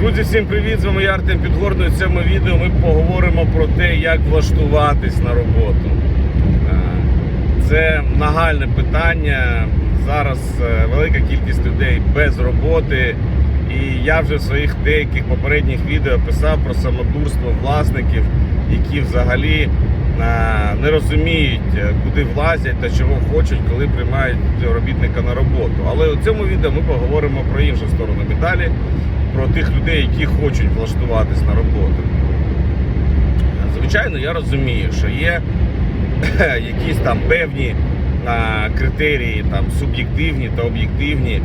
Друзі, всім привіт! З вами я Артем Підгорний. У цьому відео ми поговоримо про те, як влаштуватись на роботу. Е, Це нагальне питання. Зараз е, велика кількість людей без роботи. І я вже в своїх деяких попередніх відео писав про самодурство власників, які взагалі не розуміють, е, куди влазять та чого хочуть, коли приймають робітника на роботу. Але у цьому відео ми поговоримо про іншу сторону медалі, про тих людей, які хочуть влаштуватись на роботу. Звичайно, я розумію, що є якісь там певні а, критерії, там суб'єктивні та об'єктивні,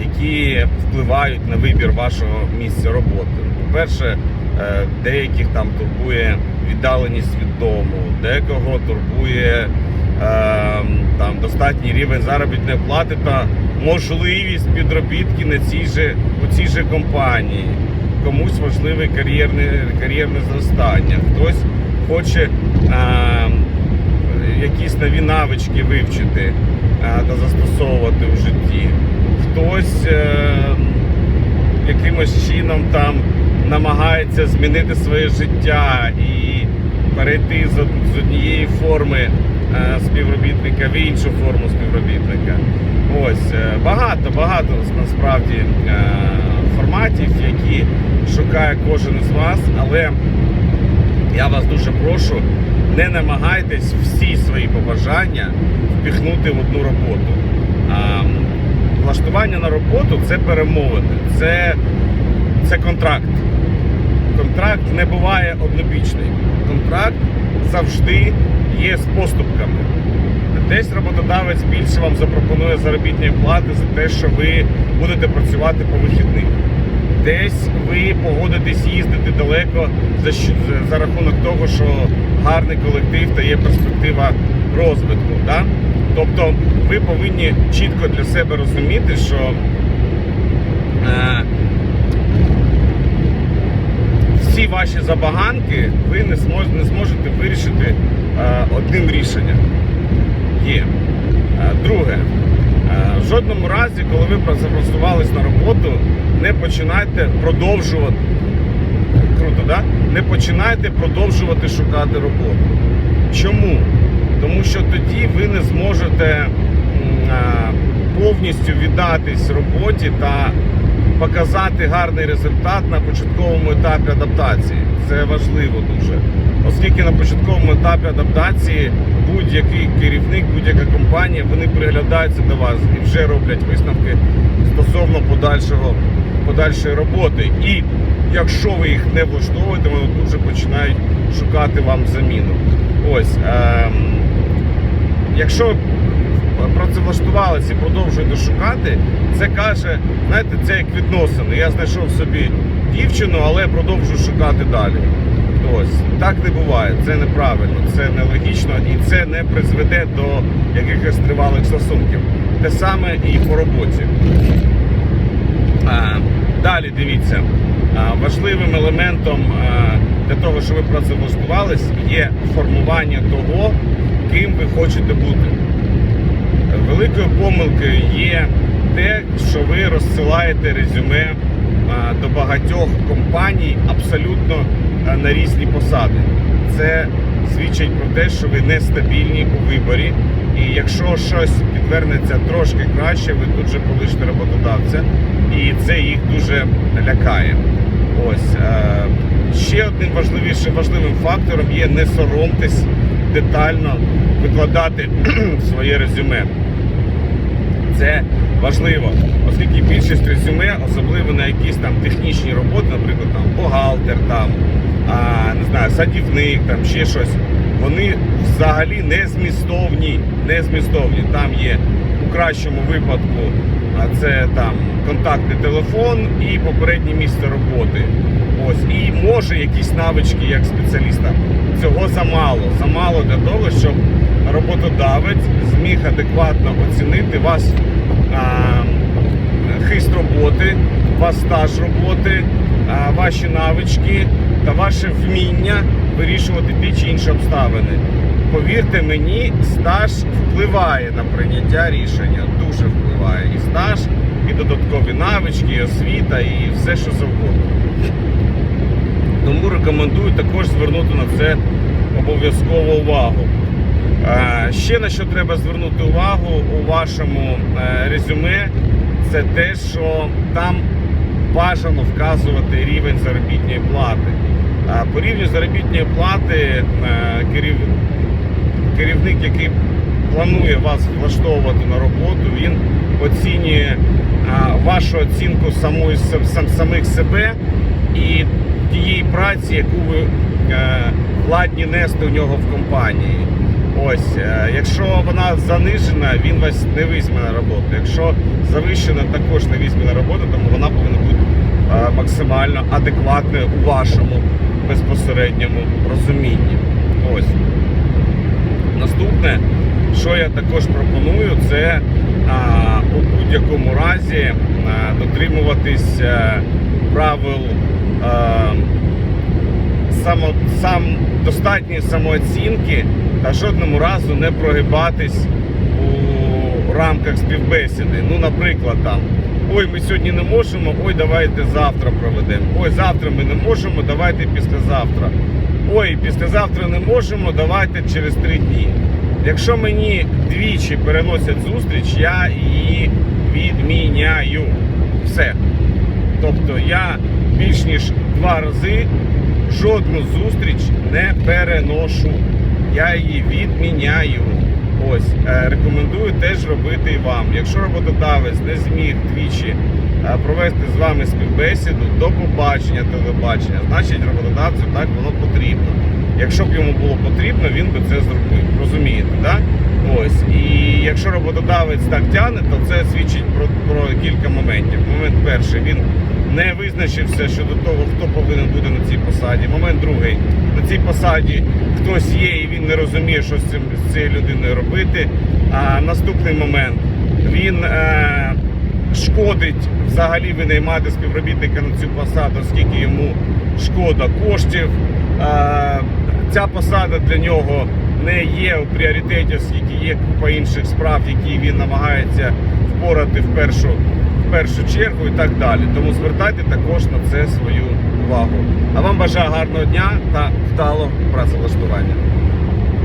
які впливають на вибір вашого місця роботи. По-перше, е, деяких там турбує віддаленість від дому, декого турбує е, там достатній рівень заробітної плати та можливість підробітки на цій же у цій же компанії. Комусь важливе кар'єрне кар'єрне зростання, хтось хоче е, якісь нові навички вивчити е, та застосовувати у житті. Хтось е, якимось чином там намагається змінити своє життя і перейти з, з однієї форми е, співробітника в іншу форму співробітника. Ось е, багато, багато насправді е, форматів, які шукає кожен із вас, але я вас дуже прошу, не намагайтесь всі свої побажання впіхнути в одну роботу. Влаштування на роботу це перемовини, це, це контракт. Контракт не буває однобічний. Контракт завжди є з поступками. Десь роботодавець більше вам запропонує заробітні плати за те, що ви будете працювати по вихідних. Десь ви погодитесь їздити далеко за, за- рахунок того, що гарний колектив та є перспектива розвитку. Да? Тобто ви повинні чітко для себе розуміти, що е, всі ваші забаганки ви не зможете, не зможете вирішити е, одним рішенням. Є. Е, Друге, е, в жодному разі, коли ви працевлаштувались на роботу, не починайте продовжувати. Круто, да? Не починайте продовжувати шукати роботу. Чому? Тому що тоді ви не зможете повністю віддатись роботі та показати гарний результат на початковому етапі адаптації. Це важливо дуже. Оскільки на початковому етапі адаптації будь-який керівник, будь-яка компанія, вони приглядаються до вас і вже роблять висновки стосовно подальшого, подальшої роботи. І якщо ви їх не влаштовуєте, вони тут же починають шукати вам заміну. Ось. Ем, якщо працевлаштувалися і продовжуєте шукати, це каже, знаєте, це як відносини. Я знайшов собі дівчину, але продовжую шукати далі. Ось так не буває, це неправильно, це нелогічно і це не призведе до якихось тривалих стосунків. Те саме і по роботі. Далі дивіться, важливим елементом для того, щоб ви працевлаштувались, є формування того, ким ви хочете бути. Великою помилкою є те, що ви розсилаєте резюме до багатьох компаній абсолютно на різні посади. Це свідчить про те, що ви нестабільні у виборі. І якщо щось підвернеться трошки краще, ви тут же полишите роботодавця, і це їх дуже лякає. Ось е, ще одним важливішим важливим фактором є не соромтесь детально викладати своє резюме. Це важливо, оскільки більшість резюме, особливо на якісь там технічні роботи, наприклад, там бухгалтер, там а, не знаю, садівник, там ще щось, вони взагалі не змістовні. Не змістовні. Там є у кращому випадку, це там контактний телефон і попереднє місце роботи. Ось і може якісь навички як спеціаліста. Цього замало. Замало для того, щоб роботодавець зміг адекватно оцінити вас а, хист роботи, ваш стаж роботи, а, ваші навички та ваше вміння вирішувати ті чи інші обставини. Повірте мені, стаж впливає на прийняття рішення, дуже впливає. І стаж, і додаткові навички, і освіта, і все, що завгодно. Тому рекомендую також звернути на це обов'язково увагу. Е, Ще на що треба звернути увагу у вашому е, резюме, це те, що там бажано вказувати рівень заробітної плати. Е, По рівню заробітної плати керів... керівник, який планує вас влаштовувати на роботу, він оцінює вашу оцінку самої самих себе і тієї праці, яку ви е, ладні нести у нього в компанії. Ось, е, якщо вона занижена, він вас не візьме на роботу. Якщо завищена, також не візьме на роботу, тому вона повинна бути е, максимально адекватною у вашому безпосередньому розумінні. Ось. Наступне, що я також пропоную, це а, у будь-якому разі а, дотримуватись е, правил а, само, сам, достатньої самооцінки та жодному разу не прогибатись у рамках співбесіди. Ну, наприклад, там. Ой, ми сьогодні не можемо, ой, давайте завтра проведемо. Ой, завтра ми не можемо, давайте післязавтра. Ой, післязавтра не можемо, давайте через три дні. Якщо мені двічі переносять зустріч, я її відміняю. Все. Тобто я більш ніж два рази жодну зустріч не переношу. Я її відміняю. Ось е, рекомендую теж робити і вам. Якщо роботодавець не зміг двічі е, провести з вами співбесіду до побачення телебачення, значить роботодавцю так воно потрібно. Якщо б йому було потрібно, він би це зробив. Розумієте, так? Ось. І якщо роботодавець так тягне, то це свідчить про, про кілька моментів. Момент перший, він не визначився щодо того, хто повинен бути на цій посаді. Момент другий, на цій посаді хтось є і він не розуміє, що з цим з цією людиною робити. А наступний момент він е, шкодить взагалі винаймати співробітника на цю посаду, оскільки йому шкода коштів. Е, ця посада для нього не є у пріоритеті, оскільки є купа інших справ, які він намагається впорати в першу, в першу чергу і так далі. Тому звертайте також на це свою увагу. А вам бажаю гарного дня та вдалого працевлаштування.